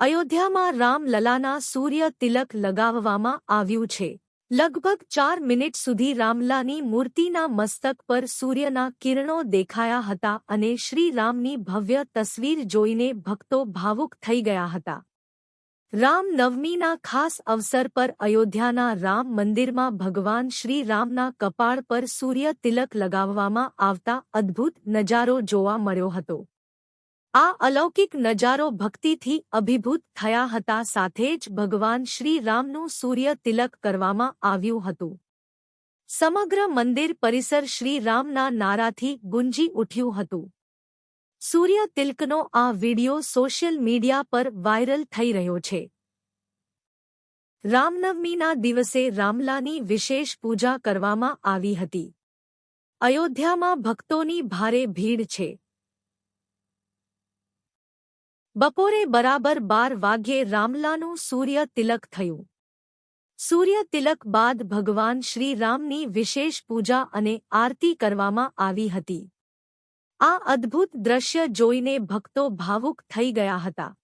અયોધ્યામાં રામલલાના સૂર્ય તિલક લગાવવામાં આવ્યું છે. લગભગ ચાર મિનિટ સુધી રામલાની મૂર્તિના મસ્તક પર સૂર્યના કિરણો દેખાયા હતા અને શ્રીરામની ભવ્ય તસવીર જોઈને ભક્તો ભાવુક થઈ ગયા હતા. રામ નવમીના ખાસ અવસર પર અયોધ્યાના રામ મંદિરમાં ભગવાન શ્રીરામના કપાળ પર સૂર્ય તિલક લગાવવામાં આવતા અદ્ભુત નજારો જોવા મળ્યો હતો. આ અલૌકિક નજારો ભક્તિથી અભિભૂત થયા હતા સાથે જ ભગવાન શ્રી રામનું સૂર્ય તિલક કરવામાં આવ્યું હતું. સમગ્ર મંદિર પરિસર શ્રી રામના નારાથી ગુંજી ઉઠ્યું હતું. સૂર્ય તિલકનો આ વિડિયો સોશિયલ મીડિયા પર વાયરલ થઈ રહ્યો છે. રામનવમીના દિવસે રામલાની વિશેષ પૂજા કરવામાં આવી હતી. અયોધ્યામાં ભક્તોની ભારે ભીડ છે. બપોરે બરાબર બાર વાગ્યે રામલાનું સૂર્ય તિલક થયું. સૂર્ય તિલક બાદ ભગવાન શ્રી રામની વિશેષ પૂજા અને આરતી કરવામાં આવી હતી. આ અદ્ભુત દ્રશ્ય જોઈને ભક્તો ભાવુક થઈ ગયા હતા.